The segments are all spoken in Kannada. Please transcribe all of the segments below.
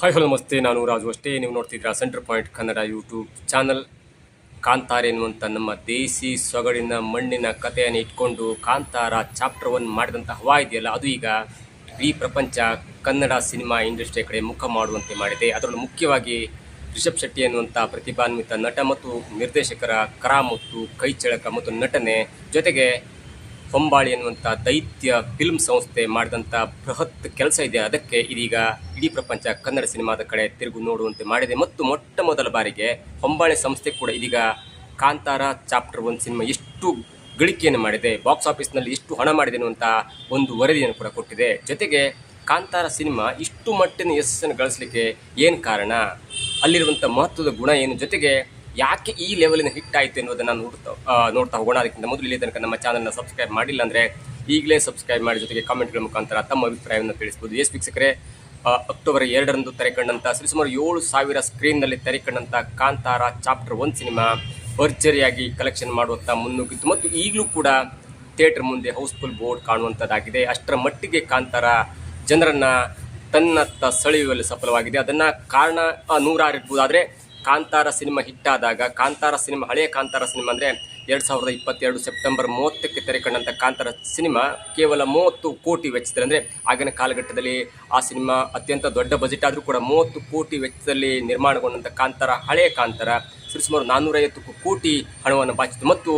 ಹಾಯ್ ಹಲೋ ನಮಸ್ತೆ. ನಾನು ರಾಜು ಅಷ್ಟೇ. ನೀವು ನೋಡ್ತಿದ್ದೀರಾ center point Kannada YouTube channel Kantara ಎನ್ನುವಂಥ ನಮ್ಮ ದೇಸಿ ಸೊಗಡಿನ ಮಣ್ಣಿನ ಕಥೆಯನ್ನು ಇಟ್ಕೊಂಡು ಕಾಂತಾರ ಚಾಪ್ಟರ್ ಒನ್ ಮಾಡಿದಂಥ ಹವಾ ಇದೆಯಲ್ಲ, ಅದು ಈಗ ಇಡೀ ಪ್ರಪಂಚ ಕನ್ನಡ ಸಿನಿಮಾ ಇಂಡಸ್ಟ್ರಿಯ ಕಡೆ ಮುಖ ಮಾಡುವಂತೆ ಮಾಡಿದೆ. ಅದರಲ್ಲೂ ಮುಖ್ಯವಾಗಿ ರಿಷಬ್ ಶೆಟ್ಟಿ ಎನ್ನುವಂಥ ಪ್ರತಿಭಾನ್ವಿತ ನಟ ಮತ್ತು ನಿರ್ದೇಶಕರ ಕರಾಮತ್ತು ಕೈಚಳಕ ಮತ್ತು ನಟನೆ ಜೊತೆಗೆ ಹೊಂಬಾಳಿ ಎನ್ನುವಂಥ ದೈತ್ಯ ಫಿಲ್ಮ್ ಸಂಸ್ಥೆ ಮಾಡಿದಂಥ ಬೃಹತ್ ಕೆಲಸ ಇದೆ. ಅದಕ್ಕೆ ಇದೀಗ ಇಡೀ ಪ್ರಪಂಚ ಕನ್ನಡ ಸಿನಿಮಾದ ಕಡೆ ತಿರುಗು ನೋಡುವಂತೆ ಮಾಡಿದೆ. ಮತ್ತು ಮೊಟ್ಟ ಮೊದಲ ಬಾರಿಗೆ ಹೊಂಬಾಳೆ ಸಂಸ್ಥೆ ಕೂಡ ಇದೀಗ ಕಾಂತಾರ ಚಾಪ್ಟರ್ ಒಂದು ಸಿನಿಮಾ ಎಷ್ಟು ಗಳಿಕೆಯನ್ನು ಮಾಡಿದೆ. ಬಾಕ್ಸ್ ಆಫೀಸ್ನಲ್ಲಿ ಎಷ್ಟು ಹಣ ಮಾಡಿದೆ ಅನ್ನುವಂಥ ಒಂದು ವರದಿಯನ್ನು ಕೂಡ ಕೊಟ್ಟಿದೆ. ಜೊತೆಗೆ ಕಾಂತಾರ ಸಿನಿಮಾ ಇಷ್ಟು ಮಟ್ಟಿನ ಯಶಸ್ಸನ್ನು ಗಳಿಸಲಿಕ್ಕೆ ಏನು ಕಾರಣ? ಅಲ್ಲಿರುವಂಥ ಮಹತ್ವದ ಗುಣ ಏನು? ಜೊತೆಗೆ ಯಾಕೆ ಈ ಲೆವೆಲಿನ ಹಿಟ್ ಆಯಿತು ಎನ್ನುವುದನ್ನು ನೋಡ್ತಾ ನೋಡ್ತಾ ಹೋಗೋಣ. ಅದಕ್ಕಿಂತ ಮೊದಲು ಇಲ್ಲಿ ತನಕ ನಮ್ಮ ಚಾನಲ್ನ ಸಬ್ಸ್ಕ್ರೈಬ್ ಮಾಡಿಲ್ಲ ಅಂದರೆ ಈಗಲೇ ಸಬ್ಸ್ಕ್ರೈಬ್ ಮಾಡಿ ಜೊತೆಗೆ ಕಾಮೆಂಟ್ಗಳ ಮುಖಾಂತರ ತಮ್ಮ ಅಭಿಪ್ರಾಯವನ್ನು ತಿಳಿಸ್ಬೋದು. ಎಸ್ ವೀಕ್ಷಕರೇ ಅಕ್ಟೋಬರ್ ಎರಡರಂದು ತೆರೆಕಂಡಂಥ ಸರಿಸುಮಾರು ಏಳು ಸಾವಿರ ಸ್ಕ್ರೀನ್ನಲ್ಲಿ ತೆರೆಕಂಡಂಥ ಕಾಂತಾರ ಚಾಪ್ಟರ್ ಒನ್ ಸಿನಿಮಾ ಭರ್ಜರಿಯಾಗಿ ಕಲೆಕ್ಷನ್ ಮಾಡುವಂಥ ಮುನ್ನುಗ್ಗಿತ್ತು. ಮತ್ತು ಈಗಲೂ ಕೂಡ ಥಿಯೇಟರ್ ಮುಂದೆ ಹೌಸ್ಫುಲ್ ಬೋರ್ಡ್ ಕಾಣುವಂಥದ್ದಾಗಿದೆ ಅಷ್ಟರ ಮಟ್ಟಿಗೆ ಕಾಂತಾರ ಜನರನ್ನು ತನ್ನತ್ತ ಸೆಳೆಯುವಲ್ಲಿ ಸಫಲವಾಗಿದೆ. ಅದನ್ನು ಕಾರಣ ನೂರಾರು ಇರ್ಬೋದು ಆದರೆ ಕಾಂತಾರ ಸಿನಿಮಾ ಹಿಟ್ ಆದಾಗ, ಕಾಂತಾರ ಸಿನಿಮಾ ಹಳೆಯ ಕಾಂತಾರ ಸಿನಿಮಾ ಅಂದರೆ ಎರಡು ಸಾವಿರದ ಇಪ್ಪತ್ತೆರಡು ಸೆಪ್ಟೆಂಬರ್ ಮೂವತ್ತಕ್ಕೆ ತೆರೆಕಂಡಂಥ ಕಾಂತಾರ ಸಿನಿಮಾ ಕೇವಲ ಮೂವತ್ತು ಕೋಟಿ ವೆಚ್ಚದಲ್ಲಿ ಅಂದರೆ ಆಗಿನ ಕಾಲಘಟ್ಟದಲ್ಲಿ ಆ ಸಿನಿಮಾ ಅತ್ಯಂತ ದೊಡ್ಡ ಬಜೆಟ್ ಆದರೂ ಕೂಡ ಮೂವತ್ತು ಕೋಟಿ ವೆಚ್ಚದಲ್ಲಿ ನಿರ್ಮಾಣಗೊಂಡಂಥ ಕಾಂತಾರ ಹಳೆಯ ಕಾಂತಾರ ಸರಿಸುಮಾರು ನಾನ್ನೂರೈವತ್ತು ಕೋಟಿ ಹಣವನ್ನು ಬಾಚಿತು ಮತ್ತು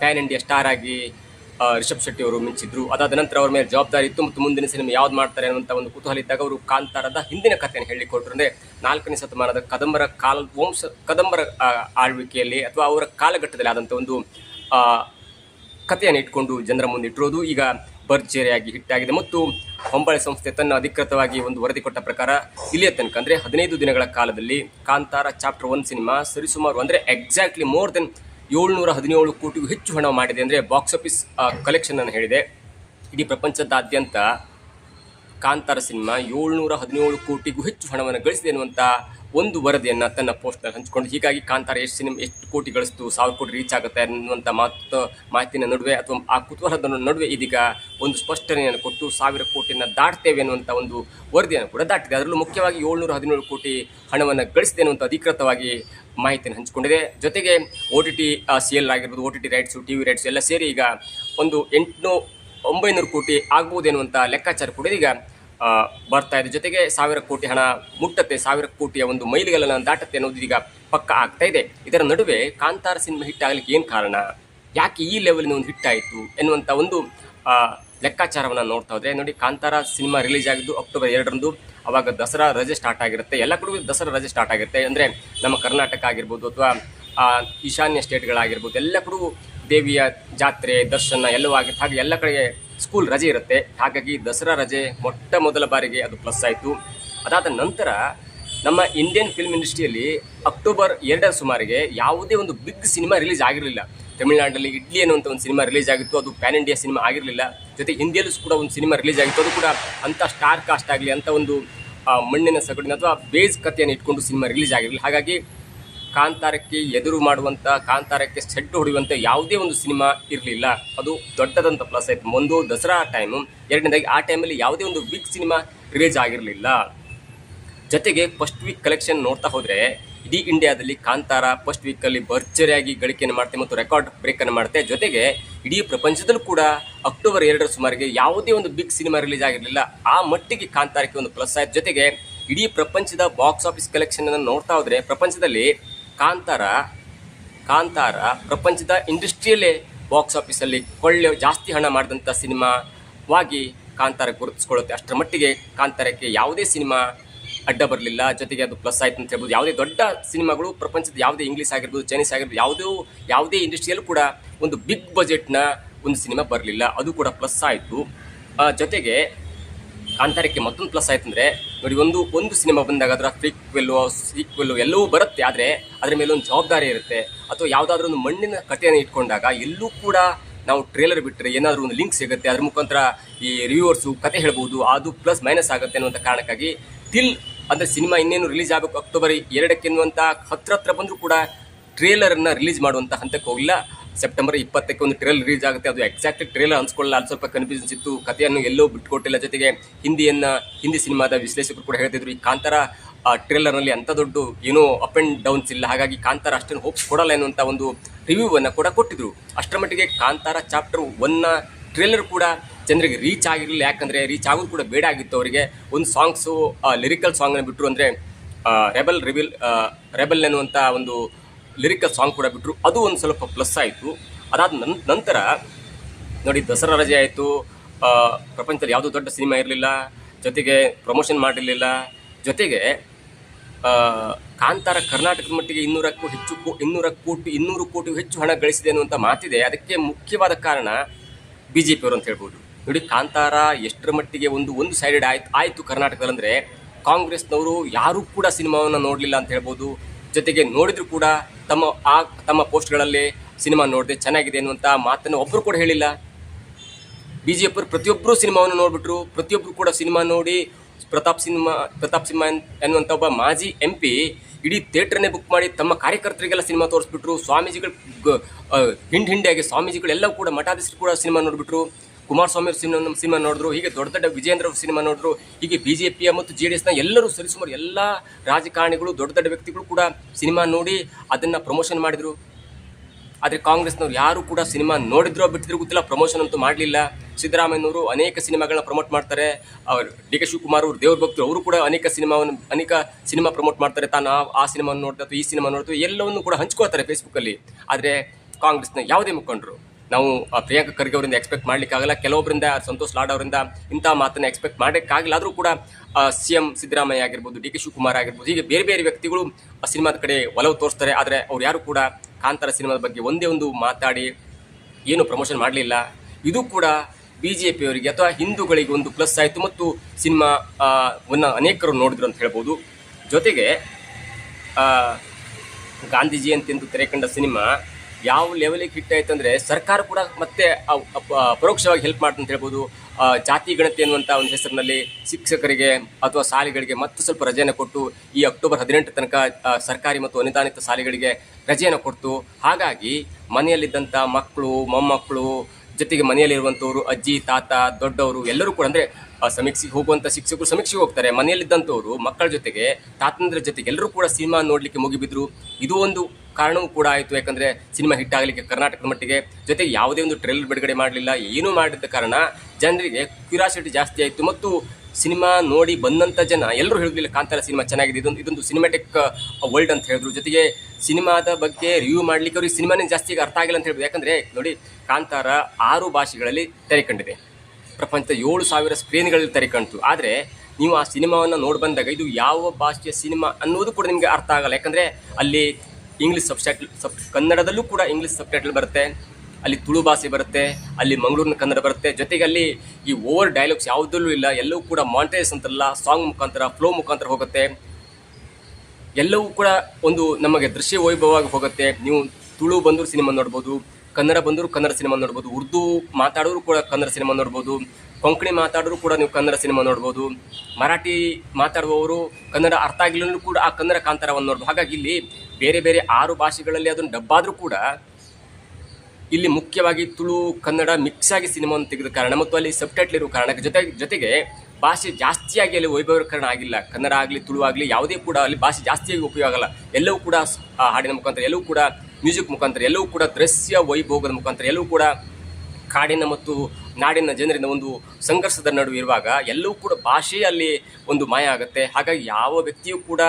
ಪ್ಯಾನ್ ಇಂಡಿಯಾ ಸ್ಟಾರ್ ಆಗಿ ರಿಷಬ್ ಶೆಟ್ಟಿ ಅವರು ಮಿಂಚಿದ್ರು. ಅದಾದ ನಂತರ ಅವರ ಮೇಲೆ ಜವಾಬ್ದಾರಿ ಇತ್ತು ಮತ್ತು ಮುಂದಿನ ಸಿನಿಮಾ ಯಾವ್ದು ಮಾಡ್ತಾರೆ ಅನ್ನುವಂಥ ಒಂದು ಕುತೂಹಲ ಇದ್ದಾಗ ಅವರು ಕಾಂತಾರದ ಹಿಂದಿನ ಕಥೆಯನ್ನು ಹೇಳಿಕೊಟ್ರು. ಅಂದರೆ ನಾಲ್ಕನೇ ಶತಮಾನದ ಕದಂಬರ ಕಾಲ, ವಂಶ, ಕದಂಬರ ಆಳ್ವಿಕೆಯಲ್ಲಿ ಅಥವಾ ಅವರ ಕಾಲಘಟ್ಟದಲ್ಲಿ ಆದಂಥ ಒಂದು ಕಥೆಯನ್ನು ಇಟ್ಕೊಂಡು ಜನರ ಮುಂದೆ ಇಟ್ಟಿರೋದು. ಈಗ ಭರ್ಜರಿಯಾಗಿ ಹಿಟ್ಟಾಗಿದೆ ಮತ್ತು ಹೊಂಬಳೆ ಸಂಸ್ಥೆ ತನ್ನ ಅಧಿಕೃತವಾಗಿ ಒಂದು ವರದಿ ಕೊಟ್ಟ ಪ್ರಕಾರ ಇಲ್ಲಿಯ ತನಕ ಅಂದರೆ ಹದಿನೈದು ದಿನಗಳ ಕಾಲದಲ್ಲಿ ಕಾಂತಾರ ಚಾಪ್ಟರ್ ಒನ್ ಸಿನಿಮಾ ಸರಿಸುಮಾರು ಅಂದರೆ ಎಕ್ಸಾಕ್ಟ್ಲಿ ಮೋರ್ ದೆನ್ ಏಳ್ನೂರ ಹದಿನೇಳು ಕೋಟಿಗೂ ಹೆಚ್ಚು ಹಣ ಮಾಡಿದೆ ಅಂದರೆ ಬಾಕ್ಸ್ ಆಫೀಸ್ ಕಲೆಕ್ಷನ್ ಅನ್ನು ಹೇಳಿದೆ. ಇಡೀ ಪ್ರಪಂಚದಾದ್ಯಂತ ಕಾಂತಾರ ಸಿನಿಮಾ ಏಳ್ನೂರ ಹದಿನೇಳು ಕೋಟಿಗೂ ಹೆಚ್ಚು ಹಣವನ್ನು ಗಳಿಸಿದೆ ಎನ್ನುವಂಥ ಒಂದು ವರದಿಯನ್ನು ತನ್ನ ಪೋಸ್ಟ್ನಲ್ಲಿ ಹಂಚಿಕೊಂಡು, ಹೀಗಾಗಿ ಕಾಂತಾರ ಎಷ್ಟು ಸಿನಿಮಾ ಎಷ್ಟು ಕೋಟಿ ಗಳಿಸ್ತು, ಸಾವಿರ ಕೋಟಿ ರೀಚ್ ಆಗುತ್ತೆ ಅನ್ನುವಂಥ ಮಾತು, ಮಾತಿನ ನಡುವೆ ಅಥವಾ ಆ ಕುತೂಹಲದ ನಡುವೆ ಇದೀಗ ಒಂದು ಸ್ಪಷ್ಟನೆಯನ್ನು ಕೊಟ್ಟು ಸಾವಿರ ಕೋಟಿಯನ್ನು ದಾಟ್ತೇವೆ ಅನ್ನುವಂಥ ಒಂದು ವರದಿಯನ್ನು ಕೂಡ ದಾಟಿದೆ. ಅದರಲ್ಲೂ ಮುಖ್ಯವಾಗಿ ಏಳ್ನೂರ ಹದಿನೇಳು ಕೋಟಿ ಹಣವನ್ನು ಗಳಿಸಿದೆ ಅನ್ನುವಂಥ ಅಧಿಕೃತವಾಗಿ ಮಾಹಿತಿಯನ್ನು ಹಂಚಿಕೊಂಡಿದೆ. ಜೊತೆಗೆ O T T C L ಆಗಿರ್ಬೋದು O T T rights T V rights ಎಲ್ಲ ಸೇರಿ ಈಗ ಒಂದು ಎಂಟುನೂ ಒಂಬೈನೂರು ಕೋಟಿ ಆಗ್ಬೋದು ಎನ್ನುವಂಥ ಲೆಕ್ಕಾಚಾರ ಕೂಡ ಈಗ ಬರ್ತಾ ಇದೆ. ಜೊತೆಗೆ ಸಾವಿರ ಕೋಟಿ ಹಣ ಮುಟ್ಟತ್ತೆ. ಸಾವಿರ ಕೋಟಿಯ ಒಂದು ಮೈಲಿಗಲ್ಲನ್ನು ದಾಟತ್ತೆ ಅನ್ನೋದು ಈಗ ಪಕ್ಕ ಆಗ್ತಾ ಇದೆ. ಇದರ ನಡುವೆ ಕಾಂತಾರ ಸಿನಿಮಾ ಹಿಟ್ ಆಗಲಿಕ್ಕೆ ಏನು ಕಾರಣ? ಯಾಕೆ ಈ ಲೆವೆಲಿನ ಒಂದು ಹಿಟ್ ಆಯಿತು ಎನ್ನುವಂಥ ಒಂದು ಲೆಕ್ಕಾಚಾರವನ್ನು ನೋಡ್ತಾ ಹೋದ್ರೆ ನೋಡಿ ಕಾಂತಾರ ಸಿನಿಮಾ ರಿಲೀಸ್ ಆಗಿದ್ದು ಅಕ್ಟೋಬರ್ ಎರಡರಂದು. ಅವಾಗ ದಸರಾ ರಜೆ ಸ್ಟಾರ್ಟ್ ಆಗಿರುತ್ತೆ. ಎಲ್ಲ ಕಡೆಗೂ ದಸರಾ ರಜೆ ಸ್ಟಾರ್ಟ್ ಆಗಿರುತ್ತೆ ಅಂದರೆ ನಮ್ಮ ಕರ್ನಾಟಕ ಆಗಿರ್ಬೋದು ಅಥವಾ ಈಶಾನ್ಯ ಸ್ಟೇಟ್ಗಳಾಗಿರ್ಬೋದು, ಎಲ್ಲ ಕಡೆಗೂ ದೇವಿಯ ಜಾತ್ರೆ, ದರ್ಶನ ಎಲ್ಲವೂ ಆಗಿರುತ್ತೆ. ಹಾಗೆ ಎಲ್ಲ ಕಡೆಗೆ ಸ್ಕೂಲ್ ರಜೆ ಇರುತ್ತೆ. ಹಾಗಾಗಿ ದಸರಾ ರಜೆ ಮೊಟ್ಟ ಮೊದಲ ಬಾರಿಗೆ ಅದು ಪ್ಲಸ್ ಆಯಿತು. ಅದಾದ ನಂತರ ನಮ್ಮ ಇಂಡಿಯನ್ ಫಿಲ್ಮ್ ಇಂಡಸ್ಟ್ರಿಯಲ್ಲಿ ಅಕ್ಟೋಬರ್ ಎರಡರ ಸುಮಾರಿಗೆ ಯಾವುದೇ ಒಂದು ಬಿಗ್ ಸಿನಿಮಾ ರಿಲೀಸ್ ಆಗಿರಲಿಲ್ಲ. ತಮಿಳುನಾಡಲ್ಲಿ ಇಡ್ಲಿ ಅನ್ನುವಂಥ ಒಂದು ಸಿನಿಮಾ ರಿಲೀಸ್ ಆಗಿತ್ತು. ಅದು ಪ್ಯಾನ್ ಇಂಡಿಯಾ ಸಿನಿಮಾ ಆಗಿರಲಿಲ್ಲ. ಜೊತೆ ಹಿಂದಿಯಲ್ಲೂ ಕೂಡ ಒಂದು ಸಿನಿಮಾ ರಿಲೀಸ್ ಆಗಿತ್ತು. ಅದು ಕೂಡ ಅಂಥ ಸ್ಟಾರ್ ಕಾಸ್ಟ್ ಆಗಲಿ, ಅಂಥ ಒಂದು ಮಣ್ಣಿನ ಸಗಡಿನ ಅಥವಾ ಬೇಸ್ ಕಥೆಯನ್ನು ಇಟ್ಕೊಂಡು ಸಿನಿಮಾ ರಿಲೀಸ್ ಆಗಿರಲಿಲ್ಲ. ಹಾಗಾಗಿ ಕಾಂತಾರಕ್ಕೆ ಎದುರು ಮಾಡುವಂಥ, ಕಾಂತಾರಕ್ಕೆ ಸೆಡ್ ಹೊಡೆಯುವಂಥ ಯಾವುದೇ ಒಂದು ಸಿನಿಮಾ ಇರಲಿಲ್ಲ. ಅದು ದೊಡ್ಡದಂಥ ಪ್ಲಸ್ ಆಯಿತು. ಒಂದು ದಸರಾ ಟೈಮು. ಎರಡನೇದಾಗಿ ಆ ಟೈಮಲ್ಲಿ ಯಾವುದೇ ಒಂದು ಬಿಗ್ ಸಿನಿಮಾ ರಿಲೀಸ್ ಆಗಿರಲಿಲ್ಲ. ಜೊತೆಗೆ ಫಸ್ಟ್ ವೀಕ್ ಕಲೆಕ್ಷನ್ ನೋಡ್ತಾ ಹೋದರೆ ಇಡೀ ಇಂಡಿಯಾದಲ್ಲಿ ಕಾಂತಾರ, ಫಸ್ಟ್ ವೀಕಲ್ಲಿ ಭರ್ಜರಿಯಾಗಿ ಗಳಿಕೆಯನ್ನು ಮಾಡುತ್ತೆ ಮತ್ತು ರೆಕಾರ್ಡ್ ಬ್ರೇಕನ್ನು ಮಾಡುತ್ತೆ ಜೊತೆಗೆ ಇಡೀ ಪ್ರಪಂಚದಲ್ಲೂ ಕೂಡ ಅಕ್ಟೋಬರ್ ಎರಡರ ಸುಮಾರಿಗೆ ಯಾವುದೇ ಒಂದು ಬಿಗ್ ಸಿನಿಮಾ ರಿಲೀಸ್ ಆಗಿರಲಿಲ್ಲ. ಆ ಮಟ್ಟಿಗೆ ಕಾಂತಾರಕ್ಕೆ ಒಂದು ಪ್ಲಸ್ ಆಯ್ತು. ಜೊತೆಗೆ ಇಡೀ ಪ್ರಪಂಚದ ಬಾಕ್ಸ್ ಆಫೀಸ್ ಕಲೆಕ್ಷನ್ ಅನ್ನು ನೋಡ್ತಾ ಹೋದರೆ ಪ್ರಪಂಚದಲ್ಲಿ ಕಾಂತಾರ ಕಾಂತಾರ ಪ್ರಪಂಚದ ಇಂಡಸ್ಟ್ರಿಯಲ್ಲೇ ಬಾಕ್ಸ್ ಆಫೀಸಲ್ಲಿ ಕೊಳ್ಳೆ, ಜಾಸ್ತಿ ಹಣ ಮಾಡಿದಂಥ ಸಿನಿಮಾವಾಗಿ ಕಾಂತಾರ ಗುರುತಿಸ್ಕೊಳ್ಳುತ್ತೆ. ಅಷ್ಟರ ಮಟ್ಟಿಗೆ ಕಾಂತಾರಕ್ಕೆ ಯಾವುದೇ ಸಿನಿಮಾ ಅಡ್ಡ ಬರಲಿಲ್ಲ, ಜೊತೆಗೆ ಅದು ಪ್ಲಸ್ ಆಯ್ತು ಅಂತ ಹೇಳ್ಬೋದು. ಯಾವುದೇ ದೊಡ್ಡ ಸಿನಿಮಾಗಳು, ಪ್ರಪಂಚದ ಯಾವುದೇ ಇಂಗ್ಲೀಷ್ ಆಗಿರ್ಬೋದು ಚೈನೀಸ್ ಆಗಿರ್ಬೋದು, ಯಾವುದೇ ಯಾವುದೇ ಇಂಡಸ್ಟ್ರಿಯಲ್ಲೂ ಕೂಡ ಒಂದು ಬಿಗ್ ಬಜೆಟ್ನ ಒಂದು ಸಿನಿಮಾ ಬರಲಿಲ್ಲ. ಅದು ಕೂಡ ಪ್ಲಸ್ ಆಯಿತು. ಜೊತೆಗೆ ಕಾಂತಾರಕ್ಕೆ ಮತ್ತೊಂದು ಪ್ಲಸ್ ಆಯ್ತು ಅಂದರೆ, ನೋಡಿ, ಒಂದು ಒಂದು ಸಿನಿಮಾ ಬಂದಾಗ ಅದರ ಫ್ರೀಕ್ವೆಲ್ಲು ಸೀಕ್ವೆಲ್ಲು ಎಲ್ಲವೂ ಬರುತ್ತೆ. ಆದರೆ ಅದರ ಮೇಲೆ ಒಂದು ಜವಾಬ್ದಾರಿ ಇರುತ್ತೆ. ಅಥವಾ ಯಾವುದಾದ್ರೂ ಒಂದು ಮಣ್ಣಿನ ಕಥೆಯನ್ನು ಇಟ್ಕೊಂಡಾಗ ಎಲ್ಲೂ ಕೂಡ ನಾವು ಟ್ರೇಲರ್ ಬಿಟ್ಟರೆ ಏನಾದರೂ ಒಂದು ಲಿಂಕ್ ಸಿಗುತ್ತೆ. ಅದ್ರ ಮುಖಾಂತರ ಈ ರಿವ್ಯೂವರ್ಸು ಕತೆ ಹೇಳ್ಬೋದು. ಅದು ಪ್ಲಸ್ ಮೈನಸ್ ಆಗುತ್ತೆ ಅನ್ನುವಂಥ ಕಾರಣಕ್ಕಾಗಿ ಟಿಲ್ ಅಂದರೆ ಸಿನಿಮಾ ಇನ್ನೇನು ರಿಲೀಸ್ ಆಗಬೇಕು ಅಕ್ಟೋಬರ್ ಎರಡಕ್ಕೆ ಎನ್ನುವಂಥ ಹತ್ರ ಹತ್ರ ಬಂದರೂ ಕೂಡ ಟ್ರೇಲರನ್ನು ರಿಲೀಸ್ ಮಾಡುವಂಥ ಹಂತಕ್ಕೆ ಹೋಗಿಲ್ಲ ಸೆಪ್ಟೆಂಬರ್ ಇಪ್ಪತ್ತಕ್ಕೆ ಒಂದು ಟ್ರೇಲ್ ರಿಲೀಸ್ ಆಗುತ್ತೆ. ಅದು ಎಕ್ಸಾಕ್ಟ್ ಟ್ರೇಲರ್ ಅನ್ಸ್ಕೊಳ್ಳಲ್ಲ. ಅಲ್ಲಿ ಸ್ವಲ್ಪ ಕನ್ಫ್ಯೂಷನ್ಸ್ ಇತ್ತು. ಕಥೆಯನ್ನು ಎಲ್ಲೋ ಬಿಟ್ಕೊಟ್ಟಿಲ್ಲ. ಜೊತೆಗೆ ಹಿಂದಿಯನ್ನು, ಹಿಂದಿ ಸಿನಿಮಾದ ವಿಶ್ಲೇಷಕರು ಕೂಡ ಹೇಳ್ತಿದ್ರು, ಈ ಕಾಂತಾರ ಟ್ರೇಲರ್ನಲ್ಲಿ ಅಂಥ ದೊಡ್ಡ ಏನೋ ಅಪ್ ಆ್ಯಂಡ್ ಡೌನ್ಸ್ ಇಲ್ಲ. ಹಾಗಾಗಿ ಕಾಂತಾರ ಅಷ್ಟನ್ನು ಹೋಪ್ಸ್ ಕೊಡಲ್ಲ ಎನ್ನುವಂಥ ಒಂದು ರಿವ್ಯೂವನ್ನು ಕೂಡ ಕೊಟ್ಟಿದ್ರು. ಅಷ್ಟರ ಮಟ್ಟಿಗೆ ಕಾಂತಾರ ಚಾಪ್ಟರ್ ಒನ್ನ ಟ್ರೇಲರ್ ಕೂಡ ಜನರಿಗೆ ರೀಚ್ ಆಗಿರಲಿಲ್ಲ. ಯಾಕಂದರೆ ರೀಚ್ ಆಗೋದು ಕೂಡ ಬೇಡ ಆಗಿತ್ತು ಅವರಿಗೆ. ಒಂದು ಸಾಂಗ್ಸು ಲಿರಿಕಲ್ ಸಾಂಗ್ನ ಬಿಟ್ಟರು ಅಂದರೆ ರೆಬಲ್ ರಿವಿಲ್ ರೆಬಲ್ ಎನ್ನುವಂಥ ಒಂದು ಲಿರಿಕಲ್ ಸಾಂಗ್ ಕೂಡ ಬಿಟ್ಟರು ಅದು ಒಂದು ಸ್ವಲ್ಪ ಪ್ಲಸ್ ಆಯಿತು. ಅದಾದ ನನ್, ನಂತರ, ನೋಡಿ ದಸರಾ ರಜೆ ಆಯಿತು. ಪ್ರಪಂಚದಲ್ಲಿ ಯಾವುದೂ ದೊಡ್ಡ ಸಿನಿಮಾ ಇರಲಿಲ್ಲ. ಜೊತೆಗೆ ಪ್ರಮೋಷನ್ ಮಾಡಿರಲಿಲ್ಲ. ಜೊತೆಗೆ ಕಾಂತಾರ ಕರ್ನಾಟಕದ ಮಟ್ಟಿಗೆ ಇನ್ನೂರಕ್ಕೂ ಹೆಚ್ಚು ಕೋ ಇನ್ನೂರ ಕೋಟಿ, ಇನ್ನೂರು ಕೋಟಿ ಹೆಚ್ಚು ಹಣ ಗಳಿಸಿದೆ ಅನ್ನುವಂಥ ಮಾತಿದೆ. ಅದಕ್ಕೆ ಮುಖ್ಯವಾದ ಕಾರಣ ಬಿ ಜೆ ಪಿಯವರು ಅಂತ ಹೇಳ್ಬೋದು. ನೋಡಿ ಕಾಂತಾರ ಎಷ್ಟರ ಮಟ್ಟಿಗೆ ಒಂದು ಒಂದು ಸೈಡೆಡ್ ಆಯ್ತು, ಆಯಿತು ಕರ್ನಾಟಕದಲ್ಲಿ ಅಂದರೆ ಕಾಂಗ್ರೆಸ್ನವರು ಯಾರೂ ಕೂಡ ಸಿನಿಮಾವನ್ನು ನೋಡಲಿಲ್ಲ ಅಂತ ಹೇಳ್ಬೋದು. ಜೊತೆಗೆ ನೋಡಿದ್ರು ಕೂಡ ತಮ್ಮ ಆ ತಮ್ಮ ಪೋಸ್ಟ್ಗಳಲ್ಲಿ ಸಿನಿಮಾ ನೋಡಿದೆ ಚೆನ್ನಾಗಿದೆ ಅನ್ನುವಂಥ ಮಾತನ್ನು ಒಬ್ಬರು ಕೂಡ ಹೇಳಿಲ್ಲ. ಬಿ ಜೆ ಪಿಯವರು ಪ್ರತಿಯೊಬ್ಬರು ಸಿನಿಮಾವನ್ನು ನೋಡಿಬಿಟ್ರು. ಪ್ರತಿಯೊಬ್ಬರು ಕೂಡ ಸಿನಿಮಾ ನೋಡಿ ಪ್ರತಾಪ್ ಸಿನಿಮಾ, ಪ್ರತಾಪ್ ಸಿಂಹ ಎನ್- ಎನ್ನುವಂಥ ಒಬ್ಬ ಮಾಜಿ ಎಂ ಪಿ ಇಡೀ ಥಿಯೇಟ್ರನ್ನೇ ಬುಕ್ ಮಾಡಿ ತಮ್ಮ ಕಾರ್ಯಕರ್ತರಿಗೆಲ್ಲ ಸಿನಿಮಾ ತೋರಿಸ್ಬಿಟ್ರು. ಸ್ವಾಮೀಜಿಗಳು ಹಿಂಡ್ ಹಿಂಡಿಯಾಗಿ ಸ್ವಾಮೀಜಿಗಳೆಲ್ಲ ಕೂಡ ಮಠಾಧೀಶರು ಕೂಡ ಸಿನಿಮಾ ನೋಡಿಬಿಟ್ರು. ಕುಮಾರಸ್ವಾಮಿ ಸಿನಿಮಾ ಸಿನಿಮಾ ನೋಡಿದ್ರು, ಹೀಗೆ ದೊಡ್ಡ ದೊಡ್ಡ ವಿಜೇಂದ್ರ ಸಿನಿಮಾ ನೋಡಿದ್ರು, ಹೀಗೆ ಬಿ ಜೆ ಪಿಯ ಮತ್ತು ಜೆ ಡಿ ಎಸ್ನ ಎಲ್ಲರೂ ಸರಿಸುಮಾರು ಎಲ್ಲ ರಾಜಕಾರಣಿಗಳು, ದೊಡ್ಡ ದೊಡ್ಡ ವ್ಯಕ್ತಿಗಳು ಕೂಡ ಸಿನಿಮಾ ನೋಡಿ ಅದನ್ನು ಪ್ರಮೋಷನ್ ಮಾಡಿದರು. ಆದರೆ ಕಾಂಗ್ರೆಸ್ನವ್ರು ಯಾರು ಕೂಡ ಸಿನಿಮಾ ನೋಡಿದ್ರು ಬಿಟ್ಟಿದ್ರು ಗೊತ್ತಿಲ್ಲ ಪ್ರಮೋಷನ್ ಅಂತೂ ಮಾಡಲಿಲ್ಲ. ಸಿದ್ದರಾಮಯ್ಯನವರು ಅನೇಕ ಸಿನಿಮಾಗಳನ್ನ ಪ್ರಮೋಟ್ ಮಾಡ್ತಾರೆ. ಅವ್ರು ಡಿ ಕೆ ಶಿವಕುಮಾರ್ ಅವರು ದೇವ್ರ ಭಕ್ತರು, ಅವರು ಕೂಡ ಅನೇಕ ಸಿನಿಮಾವನ್ನು ಅನೇಕ ಸಿನಿಮಾ ಪ್ರಮೋಟ್ ಮಾಡ್ತಾರೆ. ತಾನು ಆ- ಸಿನಿಮಾ ನೋಡ್ತಾ ಈ ಸಿನಿಮಾ ನೋಡ್ತಾ ಎಲ್ಲವನ್ನು ಕೂಡ ಹಂಚ್ಕೋತಾರೆ ಫೇಸ್ಬುಕ್ಕಲ್ಲಿ ಆದರೆ ಕಾಂಗ್ರೆಸ್ನ ಯಾವುದೇ ಮುಖಂಡರು ನಾವು ಪ್ರಿಯಾಂಕ ಖರ್ಗೆ ಅವರಿಂದ ಎಕ್ಸ್ಪೆಕ್ಟ್ ಮಾಡಲಿಕ್ಕಾಗಲ್ಲ. ಕೆಲವೊಬ್ಬರಿಂದ ಸಂತೋಷ್ ಲಾಡ್ ಅವರಿಂದ ಇಂಥ ಮಾತನ್ನು ಎಕ್ಸ್ಪೆಕ್ಟ್ ಮಾಡೋಕ್ಕಾಗಲ್ಲ ಆದರೂ ಕೂಡ ಸಿ ಎಂ ಸಿದ್ದರಾಮಯ್ಯ ಆಗಿರ್ಬೋದು, ಡಿ ಕೆ ಶಿವಕುಮಾರ್ ಆಗಿರ್ಬೋದು, ಹೀಗೆ ಬೇರೆ ಬೇರೆ ವ್ಯಕ್ತಿಗಳು ಆ ಸಿನಿಮಾದ ಕಡೆ ಒಲವು ತೋರಿಸ್ತಾರೆ. ಆದರೆ ಅವ್ರು ಯಾರು ಕೂಡ ಕಾಂತಾರ ಸಿನಿಮಾದ ಬಗ್ಗೆ ಒಂದೇ ಒಂದು ಮಾತಾಡಿ ಏನು ಪ್ರಮೋಷನ್ ಮಾಡಲಿಲ್ಲ. ಇದು ಕೂಡ ಬಿ ಜೆ ಪಿಯವರಿಗೆ ಅಥವಾ ಹಿಂದೂಗಳಿಗೆ ಒಂದು ಪ್ಲಸ್ ಆಯಿತು ಮತ್ತು ಸಿನಿಮಾ ವನ್ನ ಅನೇಕರು ನೋಡಿದ್ರು ಅಂತ ಹೇಳ್ಬೋದು. ಜೊತೆಗೆ ಗಾಂಧೀಜಿ ಗಾಂಧಿ ಜಯಂತಿ ಎಂದು ತೆರೆ ಕಂಡ ಸಿನಿಮಾ ಯಾವ ಲೆವೆಲಿಗೆ ಹಿಟ್ ಆಯ್ತು ಅಂದರೆ ಸರ್ಕಾರ ಕೂಡ ಮತ್ತೆ ಪರೋಕ್ಷವಾಗಿ ಹೆಲ್ಪ್ ಅಂತ ಹೇಳ್ಬೋದು. ಜಾತಿ ಗಣತಿ ಅನ್ನುವಂಥ ಒಂದು ಹೆಸರಿನಲ್ಲಿ ಶಿಕ್ಷಕರಿಗೆ ಅಥವಾ ಶಾಲೆಗಳಿಗೆ ಮತ್ತೆ ಸ್ವಲ್ಪ ರಜೆಯನ್ನು ಕೊಟ್ಟು ಈ ಅಕ್ಟೋಬರ್ ಹದಿನೆಂಟು ತನಕ ಸರ್ಕಾರಿ ಮತ್ತು ಅನುದಾನಿತ ಶಾಲೆಗಳಿಗೆ ರಜೆಯನ್ನು ಕೊಡ್ತು. ಹಾಗಾಗಿ ಮನೆಯಲ್ಲಿದ್ದಂಥ ಮಕ್ಕಳು, ಮೊಮ್ಮಕ್ಕಳು, ಜೊತೆಗೆ ಮನೆಯಲ್ಲಿರುವಂಥವ್ರು ಅಜ್ಜಿ, ತಾತ, ದೊಡ್ಡವರು ಎಲ್ಲರೂ ಕೂಡ ಅಂದರೆ ಸಮೀಕ್ಷೆಗೆ ಹೋಗುವಂಥ ಶಿಕ್ಷಕರು ಸಮೀಕ್ಷೆಗೆ ಹೋಗ್ತಾರೆ. ಮನೆಯಲ್ಲಿದ್ದಂಥವ್ರು ಮಕ್ಕಳ ಜೊತೆಗೆ, ತಾತಂದ್ರ ಜೊತೆಗೆ ಎಲ್ಲರೂ ಕೂಡ ಸಿನಿಮಾ ನೋಡಲಿಕ್ಕೆ ಮುಗಿಬಿದ್ರು. ಇದು ಒಂದು ಕಾರಣವೂ ಕೂಡ ಆಯಿತು. ಯಾಕಂದರೆ ಸಿನಿಮಾ ಹಿಟ್ ಆಗಲಿಕ್ಕೆ ಕರ್ನಾಟಕದ ಮಟ್ಟಿಗೆ ಜೊತೆಗೆ ಯಾವುದೇ ಒಂದು ಟ್ರೇಲರ್ ಬಿಡುಗಡೆ ಮಾಡಲಿಲ್ಲ, ಏನೂ ಮಾಡಿದ್ದ ಕಾರಣ ಜನರಿಗೆ ಕ್ಯೂರಿಯಾಸಿಟಿ ಜಾಸ್ತಿ ಆಯಿತು. ಮತ್ತು ಸಿನಿಮಾ ನೋಡಿ ಬಂದಂಥ ಜನ, ಎಲ್ಲರೂ ಹೇಳಿರ್ಲಿಲ್ಲ ಕಾಂತಾರ ಸಿನಿಮಾ ಚೆನ್ನಾಗಿದೆ, ಇದೊಂದು ಇದೊಂದು ಸಿನಿಮ್ಯಾಟಿಕ್ ವರ್ಲ್ಡ್ ಅಂತ ಹೇಳಿದ್ರು. ಜೊತೆಗೆ ಸಿನಿಮಾದ ಬಗ್ಗೆ ರಿವ್ಯೂ ಮಾಡಲಿಕ್ಕೆ ಅವ್ರಿಗೆ ಸಿನಿಮಾನೇ ಜಾಸ್ತಿ ಅರ್ಥ ಆಗಿಲ್ಲ ಅಂತ ಹೇಳ್ಬೋದು. ಯಾಕಂದರೆ ನೋಡಿ, ಕಾಂತಾರ ಆರು ಭಾಷೆಗಳಲ್ಲಿ ತೆರೆಕಂಡಿದೆ. ಪ್ರಪಂಚದ ಏಳು ಸಾವಿರ ಸ್ಕ್ರೀನ್ಗಳಲ್ಲಿ ತೆರೆ ಕಾಣ್ತು ಆದರೆ ನೀವು ಆ ಸಿನಿಮಾವನ್ನು ನೋಡಿ ಬಂದಾಗ ಇದು ಯಾವ ಭಾಷೆಯ ಸಿನಿಮಾ ಅನ್ನೋದು ಕೂಡ ನಿಮಗೆ ಅರ್ಥ ಆಗಲ್ಲ. ಯಾಕಂದರೆ ಅಲ್ಲಿ ಇಂಗ್ಲೀಷ್ ಸಬ್ಸ್ಟೈಟಲ್ ಸಬ್ ಕನ್ನಡದಲ್ಲೂ ಕೂಡ ಇಂಗ್ಲೀಷ್ ಸಬ್ಟೈಟಲ್ ಬರುತ್ತೆ. ಅಲ್ಲಿ ತುಳು ಭಾಷೆ ಬರುತ್ತೆ, ಅಲ್ಲಿ ಮಂಗಳೂರಿನ ಕನ್ನಡ ಬರುತ್ತೆ. ಜೊತೆಗೆ ಅಲ್ಲಿ ಈ ಓವರ್ ಡೈಲಾಗ್ಸ್ ಯಾವುದಲ್ಲೂ ಇಲ್ಲ, ಎಲ್ಲವೂ ಕೂಡ ಮಾಂಟೇಸ್ ಅಂತಲ್ಲ ಸಾಂಗ್ ಮುಖಾಂತರ ಫ್ಲೋ ಮುಖಾಂತರ ಹೋಗುತ್ತೆ. ಎಲ್ಲವೂ ಕೂಡ ಒಂದು ನಮಗೆ ದೃಶ್ಯ ವೈಭವವಾಗಿ ಹೋಗುತ್ತೆ. ನೀವು ತುಳು ಬಂದರೂ ಸಿನಿಮಾ ನೋಡ್ಬೋದು ಕನ್ನಡ ಬಂದರೂ ಕನ್ನಡ ಸಿನಿಮಾ ನೋಡ್ಬೋದು, ಉರ್ದು ಮಾತಾಡೋರು ಕೂಡ ಕನ್ನಡ ಸಿನಿಮಾ ನೋಡ್ಬೋದು, ಕೊಂಕಣಿ ಮಾತಾಡೋರು ಕೂಡ ನೀವು ಕನ್ನಡ ಸಿನಿಮಾ ನೋಡ್ಬೋದು, ಮರಾಠಿ ಮಾತಾಡುವವರು ಕನ್ನಡ ಅರ್ಥ ಆಗಿಲ್ಲೂ ಕೂಡ ಆ ಕನ್ನಡ ಕಾಂತಾರವನ್ನು ನೋಡ್ಬೋದು. ಹಾಗಾಗಿ ಇಲ್ಲಿ ಬೇರೆ ಬೇರೆ ಆರು ಭಾಷೆಗಳಲ್ಲಿ ಅದನ್ನು ಡಬ್ಬಾದರೂ ಕೂಡ ಇಲ್ಲಿ ಮುಖ್ಯವಾಗಿ ತುಳು, ಕನ್ನಡ ಮಿಕ್ಸ್ ಆಗಿ ಸಿನಿಮಾವನ್ನು ತೆಗೆದ ಕಾರಣ ಮತ್ತು ಅಲ್ಲಿ ಸಬ್ಟೈಟ್ಲ್ ಇರುವ ಕಾರಣ, ಜೊತೆಗೆ ಜೊತೆಗೆ ಭಾಷೆ ಜಾಸ್ತಿಯಾಗಿ ಅಲ್ಲಿ ವೈಭವೀಕರಣ ಆಗಿಲ್ಲ. ಕನ್ನಡ ಆಗಲಿ, ತುಳು ಆಗಲಿ ಯಾವುದೇ ಕೂಡ ಅಲ್ಲಿ ಭಾಷೆ ಜಾಸ್ತಿಯಾಗಿ ಉಪಯೋಗ ಆಗಲ್ಲ. ಎಲ್ಲವೂ ಕೂಡ ಹಾಡಿನ ಮುಖಾಂತರ, ಎಲ್ಲವೂ ಕೂಡ ಮ್ಯೂಸಿಕ್ ಮುಖಾಂತರ ಎಲ್ಲವೂ ಕೂಡ ದೃಶ್ಯ ವೈಭೋಗದ ಮುಖಾಂತರ ಎಲ್ಲವೂ ಕೂಡ ಕಾಡಿನ ಮತ್ತು ನಾಡಿನ ಜನರಿಂದ ಒಂದು ಸಂಘರ್ಷದ ನಡುವೆ ಇರುವಾಗ ಎಲ್ಲವೂ ಕೂಡ ಭಾಷೆ ಅಲ್ಲಿ ಒಂದು ಮಾಯ ಆಗುತ್ತೆ. ಹಾಗಾಗಿ ಯಾವ ವ್ಯಕ್ತಿಯೂ ಕೂಡ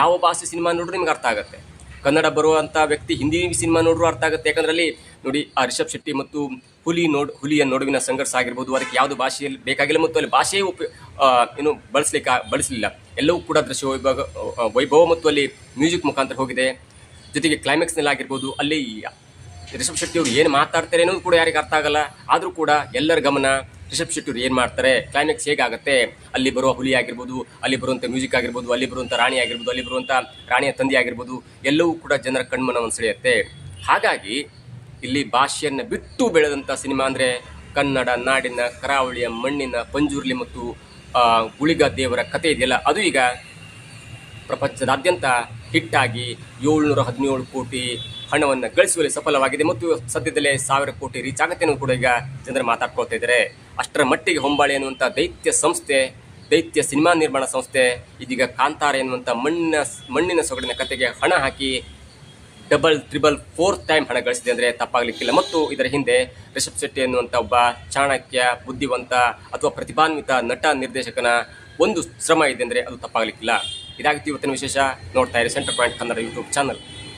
ಯಾವ ಭಾಷೆ ಸಿನಿಮಾ ನೋಡಿದ್ರು ನಿಮ್ಗೆ ಅರ್ಥ ಆಗುತ್ತೆ. ಕನ್ನಡ ಬರುವಂಥ ವ್ಯಕ್ತಿ, ಹಿಂದಿ ಸಿನಿಮಾ ನೋಡ್ರು ಅರ್ಥ ಆಗುತ್ತೆ. ಯಾಕಂದ್ರೆ ಅಲ್ಲಿ ನೋಡಿ, ಆ ರಿಷಬ್ ಶೆಟ್ಟಿ ಮತ್ತು ಹುಲಿ ನೋಡ್, ಹುಲಿಯ ನಡುವಿನ ಸಂಘರ್ಷ ಆಗಿರ್ಬೋದು, ಅದಕ್ಕೆ ಯಾವುದು ಭಾಷೆಯಲ್ಲಿ ಬೇಕಾಗಿಲ್ಲ ಮತ್ತು ಅಲ್ಲಿ ಭಾಷೆಯೇ ಉಪ ಏನು ಬಳಸಲಿಕ್ಕೆ ಬಳಸಲಿಲ್ಲ. ಎಲ್ಲವೂ ಕೂಡ ದೃಶ್ಯ ವೈಭವ ವೈಭವ ಮತ್ತು ಅಲ್ಲಿ ಮ್ಯೂಸಿಕ್ ಮುಖಾಂತರ ಹೋಗಿದೆ. ಜೊತೆಗೆ ಕ್ಲೈಮ್ಯಾಕ್ಸ್ನಲ್ಲಿ ಆಗಿರ್ಬೋದು, ಅಲ್ಲಿ ರಿಷಬ್ ಶೆಟ್ಟಿ ಅವರು ಏನು ಮಾತಾಡ್ತಾರೆ ಅನ್ನೋದು ಕೂಡ ಯಾರಿಗೆ ಅರ್ಥ ಆಗಲ್ಲ. ಆದರೂ ಕೂಡ ಎಲ್ಲರ ಗಮನ ರಿಷಬ್ ಶೆಟ್ಟಿ ಏನು ಮಾಡ್ತಾರೆ ಕ್ಲೈಮ್ಯಾಕ್ಸ್ ಹೇಗಾಗುತ್ತೆ? ಅಲ್ಲಿ ಬರುವ ಹುಲಿ ಆಗಿರ್ಬೋದು, ಅಲ್ಲಿ ಬರುವಂಥ ಮ್ಯೂಸಿಕ್ ಆಗಿರ್ಬೋದು, ಅಲ್ಲಿ ಬರುವಂಥ ರಾಣಿ ಆಗಿರ್ಬೋದು, ಅಲ್ಲಿ ಬರುವಂಥ ರಾಣಿಯ ತಂದೆ ಆಗಿರ್ಬೋದು, ಎಲ್ಲವೂ ಕೂಡ ಜನರ ಕಣ್ಮನವನ್ನು ಸೆಳೆಯುತ್ತೆ. ಹಾಗಾಗಿ ಇಲ್ಲಿ ಭಾಷೆಯನ್ನು ಬಿಟ್ಟು ಬೆಳೆದಂಥ ಸಿನಿಮಾ ಅಂದರೆ ಕನ್ನಡ, ನಾಡಿನ ಕರಾವಳಿಯ ಮಣ್ಣಿನ ಪಂಜುರ್ಲಿ ಮತ್ತು ಗುಳಿಗ ದೇವರ ಕಥೆ ಇದೆಯಲ್ಲ, ಅದು ಈಗ ಪ್ರಪಂಚದಾದ್ಯಂತ ಹಿಟ್ಟಾಗಿ ಏಳ್ನೂರ ಹದಿನೇಳು ಕೋಟಿ ಹಣವನ್ನು ಗಳಿಸುವಲ್ಲಿ ಸಫಲವಾಗಿದೆ ಮತ್ತು ಸದ್ಯದಲ್ಲೇ ಸಾವಿರ ಕೋಟಿ ರೀಚ್ ಆಗುತ್ತೆ ಕೂಡ ಈಗ ಜನರು ಮಾತಾಡ್ಕೊಳ್ತಾ ಇದ್ದಾರೆ. ಅಷ್ಟರ ಮಟ್ಟಿಗೆ ಹೊಂಬಾಳೆ ಅನ್ನುವಂಥ ದೈತ್ಯ ಸಂಸ್ಥೆ, ದೈತ್ಯ ಸಿನಿಮಾ ನಿರ್ಮಾಣ ಸಂಸ್ಥೆ, ಇದೀಗ ಕಾಂತಾರ ಎನ್ನುವಂಥ ಮಣ್ಣಿನ ಮಣ್ಣಿನ ಸೊಗಡಿನ ಕತೆಗೆ ಹಣ ಹಾಕಿ ಡಬಲ್ ತ್ರಿಬಲ್ ಫೋರ್ತ್ ಟೈಮ್ ಹಣ ಗಳಿಸಿದೆ ಅಂದರೆ ತಪ್ಪಾಗಲಿಕ್ಕಿಲ್ಲ. ಮತ್ತು ಇದರ ಹಿಂದೆ ರಿಷಬ್ ಶೆಟ್ಟಿ ಎನ್ನುವಂಥ ಒಬ್ಬ ಚಾಣಕ್ಯ, ಬುದ್ಧಿವಂತ ಅಥವಾ ಪ್ರತಿಭಾನ್ವಿತ ನಟ ನಿರ್ದೇಶಕನ ಒಂದು ಶ್ರಮ ಇದೆ ಅಂದರೆ ಅದು ತಪ್ಪಾಗಲಿಕ್ಕಿಲ್ಲ. ಇದಾಗಿತ್ತು ಇವತ್ತಿನ ವಿಶೇಷ ನೋಡ್ತಾ ಇರಿ centre point Kannada YouTube channel